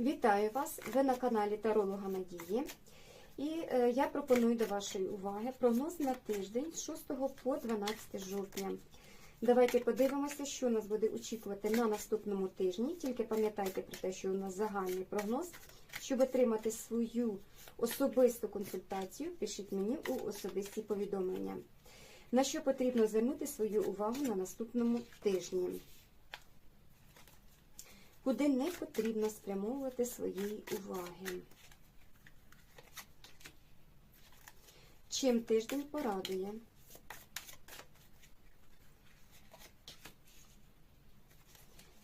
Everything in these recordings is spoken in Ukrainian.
Вітаю вас! Ви на каналі Таролога Надії. І е, я пропоную до вашої уваги прогноз на тиждень з 6 по 12 жовтня. Давайте подивимося, що нас буде очікувати на наступному тижні. Тільки пам'ятайте про те, що у нас загальний прогноз. Щоб отримати свою особисту консультацію, пишіть мені у особисті повідомлення. На що потрібно звернути свою увагу на наступному тижні? Куди не потрібно спрямовувати своєї уваги? Чим тиждень порадує?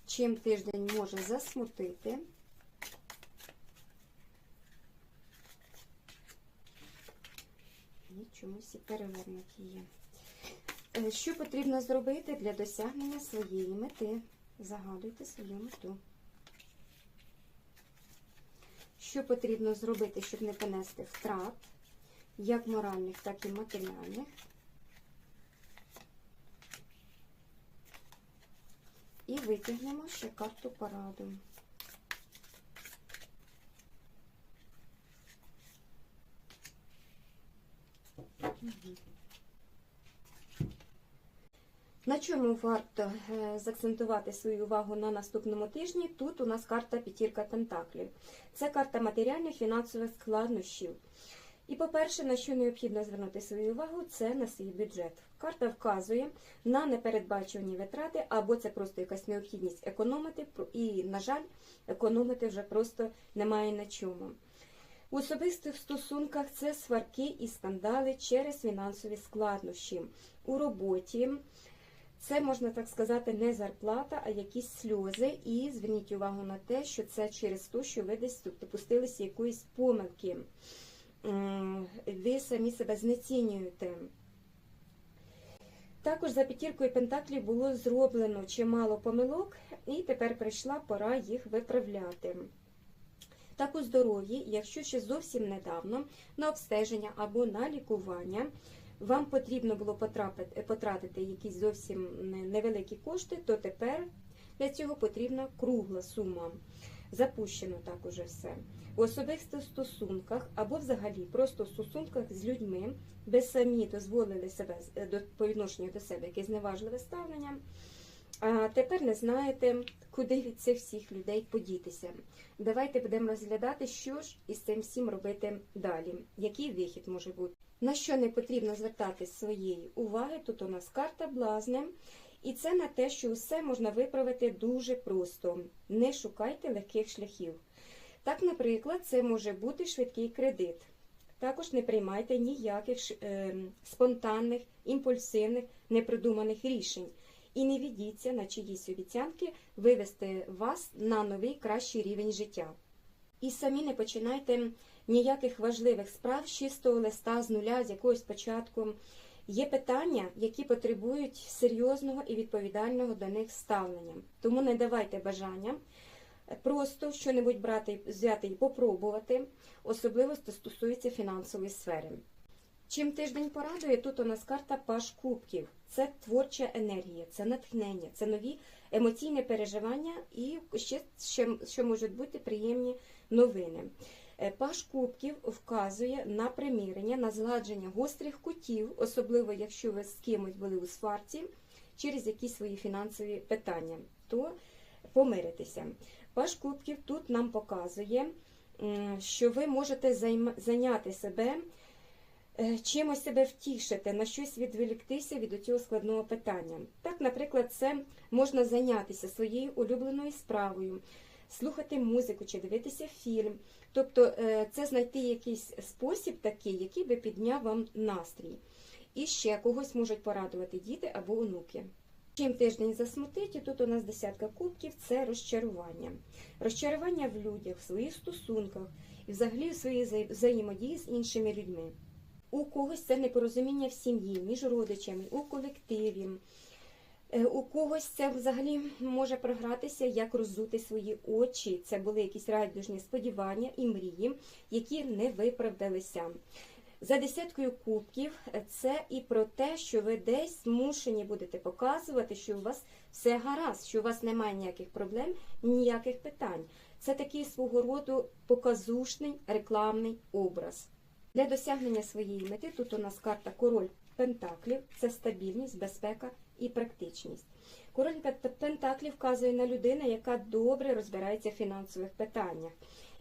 Чим тиждень може засмутити? І чомусь і перевернуті є. Е, Що потрібно зробити для досягнення своєї мети? Загадуйте свою мету. Що потрібно зробити, щоб не понести втрат, як моральних, так і матеріальних? І витягнемо ще карту пораду. На чому варто е, заакцентувати свою увагу на наступному тижні? Тут у нас карта П'ятірка Пентаклів. Це карта матеріальних фінансових складнощів. І, по-перше, на що необхідно звернути свою увагу, це на свій бюджет. Карта вказує на непередбачувані витрати, або це просто якась необхідність економити, і, на жаль, економити вже просто немає на чому. У особистих стосунках це сварки і скандали через фінансові складнощі. У роботі це, можна так сказати, не зарплата, а якісь сльози. І зверніть увагу на те, що це через те, що ви десь тут допустилися якоїсь помилки. Ви самі себе знецінюєте. Також за п'ятіркою Пентаклів було зроблено чимало помилок, і тепер прийшла пора їх виправляти. Так у здоров'ї, якщо ще зовсім недавно на обстеження або на лікування вам потрібно було потрапити, потратити якісь зовсім невеликі кошти, то тепер для цього потрібна кругла сума. Запущено так уже все. У особистих стосунках або взагалі просто в стосунках з людьми, би самі дозволили себе до по відношенню до себе якесь неважливе ставлення. А тепер не знаєте, куди від цих всіх людей подітися. Давайте будемо розглядати, що ж із цим всім робити далі. Який вихід може бути? На що не потрібно звертати своєї уваги? Тут у нас карта блазня. І це на те, що усе можна виправити дуже просто. Не шукайте легких шляхів. Так, наприклад, це може бути швидкий кредит. Також не приймайте ніяких е, спонтанних, імпульсивних, непродуманих рішень. І не ведіться на чиїсь обіцянки вивести вас на новий кращий рівень життя. І самі не починайте ніяких важливих справ з чистого листа, з нуля, з якогось початку. Є питання, які потребують серйозного і відповідального до них ставлення. Тому не давайте бажання просто що-небудь брати, взяти і попробувати, особливо це стосується фінансової сфери. Чим тиждень порадує, тут у нас карта Паш Кубків. Це творча енергія, це натхнення, це нові емоційні переживання і ще, що можуть бути приємні новини. Е, Паш Кубків вказує на примирення, на згладження гострих кутів, особливо якщо ви з кимось були у сварці через якісь свої фінансові питання, то помиритися. Паш Кубків тут нам показує, що ви можете зайняти себе чимось себе втішити, на щось відволіктися від цього складного питання. Так, наприклад, це можна зайнятися своєю улюбленою справою, слухати музику чи дивитися фільм. Тобто е, це знайти якийсь спосіб такий, який би підняв вам настрій. І ще когось можуть порадувати діти або онуки. Чим тиждень засмутить, і тут у нас десятка кубків це розчарування. Розчарування в людях, в своїх стосунках і взагалі в своїй взаємодії з іншими людьми. У когось це непорозуміння в сім'ї, між родичами, у колективі. Е, У когось це взагалі може програтися, як роззути свої очі. Це були якісь радужні сподівання і мрії, які не виправдалися. За десяткою кубків це і про те, що ви десь змушені будете показувати, що у вас все гаразд, що у вас немає ніяких проблем, ніяких питань. Це такий свого роду показушний рекламний образ. Для досягнення своєї мети тут у нас карта Король Пентаклів це стабільність, безпека і практичність. Король Пентаклів вказує на людину, яка добре розбирається в фінансових питаннях.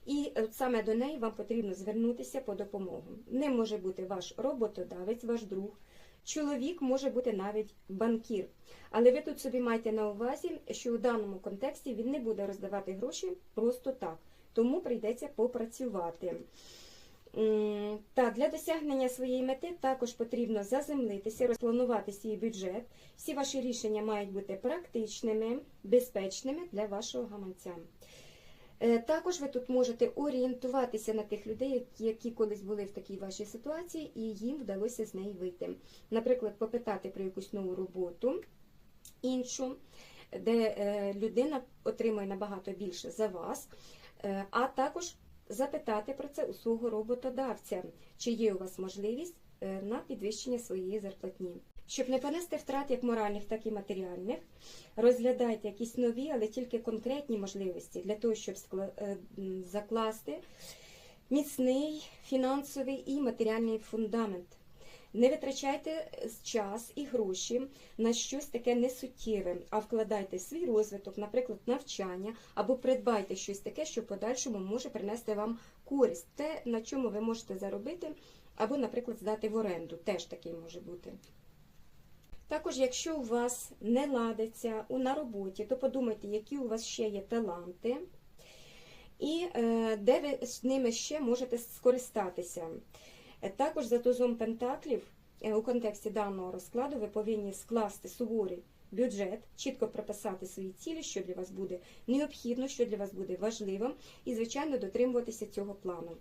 І саме до неї вам потрібно звернутися по допомогу. Ним може бути ваш роботодавець, ваш друг, чоловік може бути навіть банкір. Але ви тут собі маєте на увазі, що у даному контексті він не буде роздавати гроші просто так. Тому прийдеться попрацювати. Та для досягнення своєї мети також потрібно заземлитися, розпланувати свій бюджет. Всі ваші рішення мають бути практичними, безпечними для вашого гаманця. Е, Також ви тут можете орієнтуватися на тих людей, які, які колись були в такій вашій ситуації, і їм вдалося з неї вийти. Наприклад, попитати про якусь нову роботу, іншу, де е, людина отримує набагато більше за вас, Е, а також запитати про це у свого роботодавця, чи є у вас можливість е, на підвищення своєї зарплатні. Щоб не понести втрат як моральних, так і матеріальних, розглядайте якісь нові, але тільки конкретні можливості для того, щоб е, закласти міцний фінансовий і матеріальний фундамент. Не витрачайте час і гроші на щось таке несуттєве, а вкладайте свій розвиток, наприклад, навчання, або придбайте щось таке, що в подальшому може принести вам користь, те, на чому ви можете заробити, або, наприклад, здати в оренду. Теж такий може бути. Також, якщо у вас не ладиться на роботі, то подумайте, які у вас ще є таланти, і е, де ви з ними ще можете скористатися. Е, Також за тузом Пентаклів е, у контексті даного розкладу ви повинні скласти суворий бюджет, чітко прописати свої цілі, що для вас буде необхідно, що для вас буде важливим, і, звичайно, дотримуватися цього плану.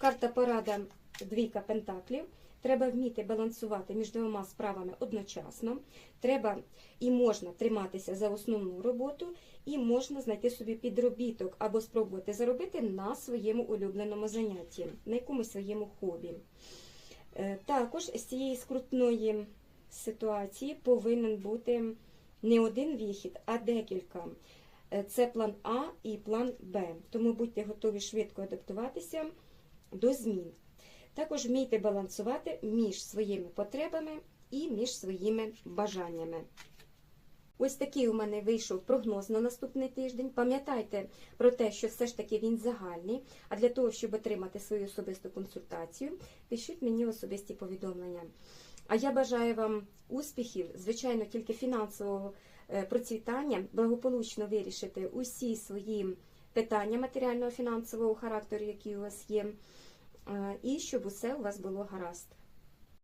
Карта порада двійка пентаклів. Треба вміти балансувати між двома справами одночасно. Треба і можна триматися за основну роботу, і можна знайти собі підробіток або спробувати заробити на своєму улюбленому занятті, на якомусь своєму хобі. Е, Також з цієї скрутної ситуації повинен бути не один вихід, а декілька. Е, Це план А і план Б. Тому будьте готові швидко адаптуватися до змін. Також вмійте балансувати між своїми потребами і між своїми бажаннями. Ось такий у мене вийшов прогноз на наступний тиждень. Пам'ятайте про те, що все ж таки він загальний. А для того, щоб отримати свою особисту консультацію, пишіть мені особисті повідомлення. А я бажаю вам успіхів, звичайно, тільки фінансового е, процвітання, благополучно вирішити усі свої питання матеріального фінансового характеру, які у вас є, е, і щоб усе у вас було гаразд.